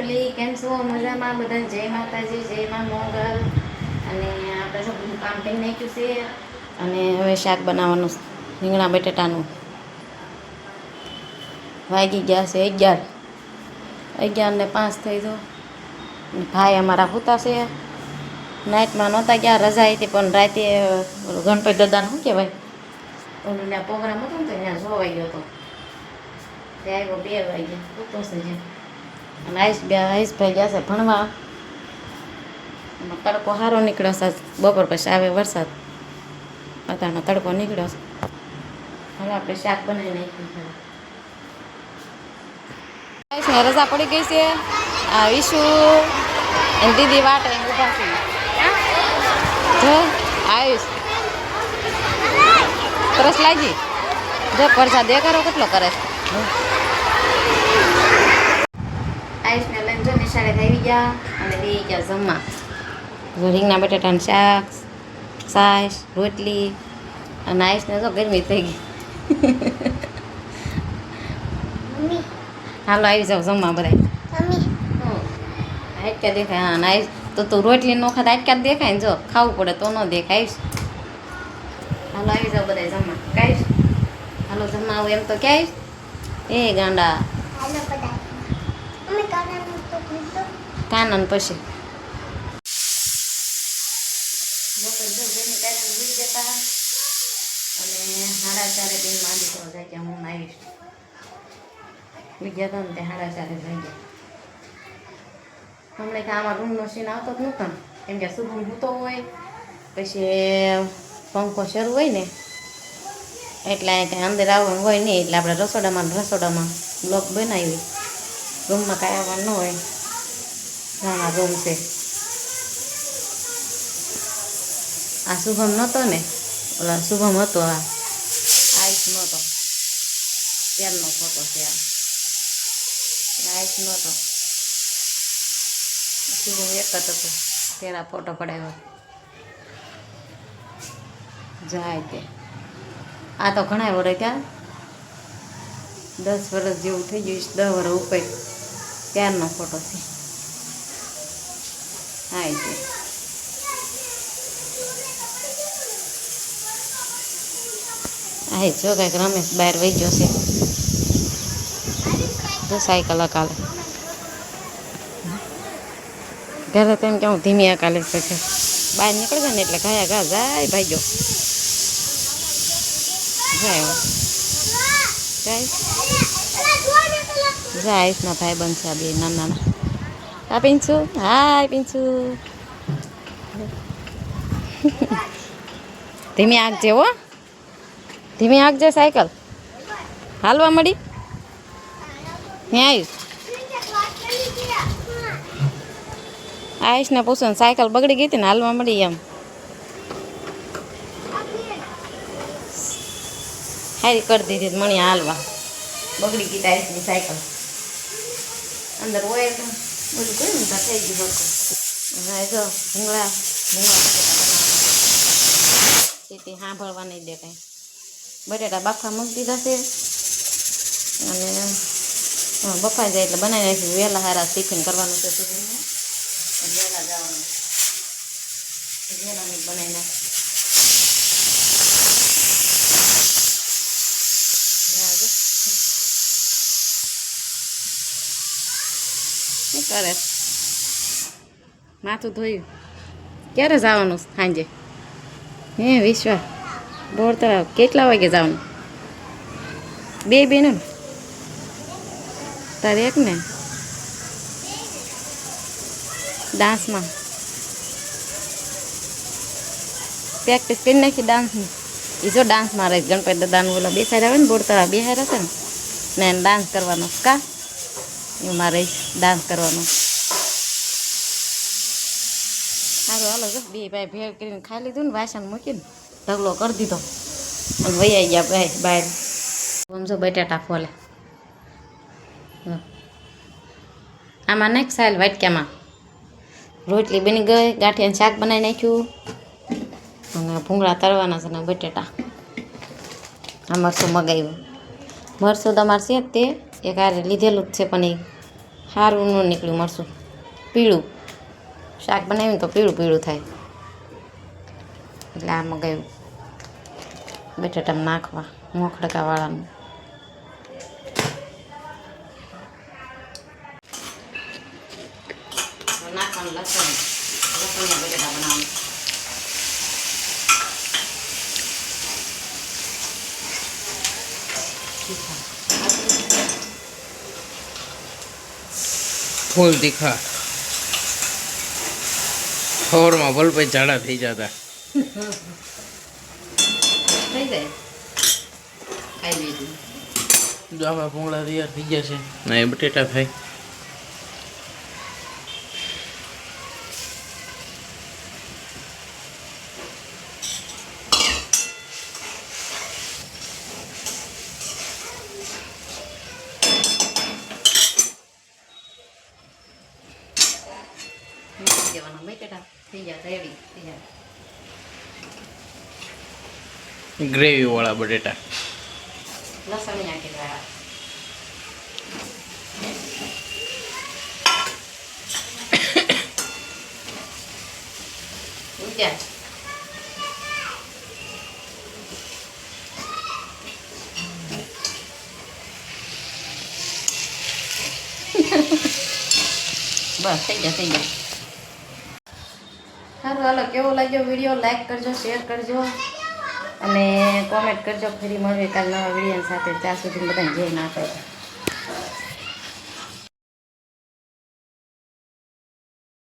Family કેમ છો? મજામાં? બધા જય માતાજી, જય મા મોગલ. અને આપણે સૌ કામ કરી નાખ્યું છે. અને હવે શાક બનાવવાનું રીંગણા બટેટાનું. વાગી ગયા છે અગિયાર. અગિયાર ને પાંચ થઈ દો ભાઈ અમારા પૂતા છે. નાઇટમાં નહોતા ગયા, રજા હતી, પણ રાતે ગણપતિ દાદાને શું કહેવાય? ઓલું પ્રોગ્રામ હતો ને તો ત્યાં જોવાઈ ગયો હતો. ત્યાં આવ્યો બે વાગ્યા પૂતો છે જે. અને આઈશ બે આઈશભાઈ ગયા છે ભણવા. એમાં તડકો સારો નીકળ્યો છે. બપોર પછી આવે વરસાદ. અત્યારનો તડકો નીકળ્યો છે. હવે આપણે શાક બનાવી નાખ્યું છે રજા પડી ગઈ છે. આ ઈશુ અને દીદી વાટે ઊભા છે. જો, આયુષ. તરસ લાગી. જો, પરસા કરો કેટલો કરે છે. આયુષને લઈને જો નિશાળે આવી ગયા અને બે ગયા જમવા. જો રીંગણા બટાટાનું શાક છાશ રોટલી અને આયુષને જો ગરમી થઈ ગઈ. હાલો આવી જાવ જમવા બધા આટકા દેખાય. હા ના તો તું રોટલી નો ખાતા આટકા જ દેખાય ને જો ખાવું પડે તો ન દેખાય હાલો આવી જાવ બધા જમવા. કાઈશ હાલો જમવા આવું એમ તો ક્યાંય એ ગાંડા. કાનન પછી. અને સાડા ચારે બેન માંડી જાય ત્યાં હું આવીશ બીજા હતા ને તે સાડા ચારે રહી ગયા હમણાં કે આમાં રૂમનો સીન આવતો જ નહોતો કેમ કે શુભમ હૂતો હોય, પછી પંખો શરૂ હોય ને, એટલે કાંઈ અંદર આવવાનું હોય નહીં. એટલે આપણે રસોડામાં રસોડામાં બ્લોક બનાવી. રૂમમાં કાંઈ આવવાનું ન હોય નાના રૂમ છે આ શુભમ નહોતો ને ઓલા શુભમ હતો આ આઈસ નહોતો ત્યારનો ફોટો છે આ આઈસ નહોતો શુભમ એક જ હતો તેના ફોટો પડાવ્યો જાય તે આ તો ઘણા વર્ષ ત્યાં દસ વર્ષ જેવું થઈ ગયું દસ વર્ષ ઉપર ત્યારનો ફોટો છે. હા, એ તે આ એ જો કાંઈક રમેશ બહાર વહી ગયો છે. જો સાયકલ અકાલે ઘરે તેમ કે હું ધીમી અકાલે છે બહાર નીકળે છે ને એટલે ઘાયા ઘા જાય ભાઈજો. જાય જાય. જાય. ના ભાઈ બનશે આ બે નાના નાના હા પિંચુ હાય પિંચુ ધીમે આગજે હો. ધીમે આગજે સાયકલ. હાલવા મળી? હે આવીશ આયુષને પૂછો સાયકલ બગડી ગઈ હતી ને, હાલવા મળી એમ. હારી કરી દીધી મણી હાલવા. બગડી ગઈ આયુષની સાયકલ. અંદર તો બધું કર્યું ને ત્યાં થઈ ગયું સરખું હવે જો ભૂંગળા ભૂંગળા તેથી સાંભળવા નહીં દે કાંઈ બટેટા બાફા મૂકી દીધા છે અને બફાઈ જાય એટલે બનાવી નાખ્યું વહેલા હારા ટિફિન કરવાનું છે ટિફિનને અને વહેલા જવાનું વહેલા બનાવી નાખ છે? માથું ધોયું. ક્યારે જવાનું સાંજે? હે વિશ્વા બોર તળાવ કેટલા વાગે જવાનું? બે બેનો તારે એક ને ડાન્સમાં. પ્રેક્ટિસ કરી નાખી ડાન્સની. એ જો ડાન્સમાં રહે. ગણપતિ દાદાનું બોલા બે સારા આવે ને, બોર તળાવ બે સારા છે ને ડાન્સ કરવાનો કા? રહીશ ડાન્સ કરવાનો. સારું હાલો, જો, બે ભાઈ ભેળ કરીને ખાઈ લીધું ને, વાસણ મૂકીને ઢગલો કરી દીધો. અને વૈયા ગયા ભાઈ બહાર. સમજો બટાટા ફોલે. આમાં નાખ સાલ વાટક્યામાં રોટલી બની ગઈ, ગાંઠિયાનું શાક બનાવી નાખ્યું. અને ભૂંગળા તળવાના છે ને બટેટા. આ મરસું મગાવ્યું. મરસું તમારે છે તે. એક હારે લીધેલું જ છે પણ એ સારું ન નીકળ્યું મળશું. પીળું. શાક બનાવ્યું તો પીળું પીળું થાય. એટલે આ મગાવ્યું બટેટામાં નાખવા, મોખડકાવાળાનું. નાખવાનું લસણ લસણિયા બટેટા બનાવવાનું. ફૂલ તીખા. ભલ ભલભાઈ ઝાડા થઈ જતા. થઈ જાય. ખાઈ લીધું. જો આપણા ભૂંગળા તૈયાર થઈ ગયા છે. ના એ બટેટા થાય મૂકી દેવાના બટેટા થઈ જાય રેડી થઈ જાય ગ્રેવી વાળા બટેટા લસણ નાખી દેવા ઊંચા બસ થઈ ગયા થઈ ગયા સારું, હાલો, કેવો લાગ્યો વીડિયો લાઈક કરજો શેર કરજો. અને કોમેન્ટ કરજો, ફરી મળીએ કાલ નવા વીડિયો સાથે. ત્યાં સુધી બધાને જય આપે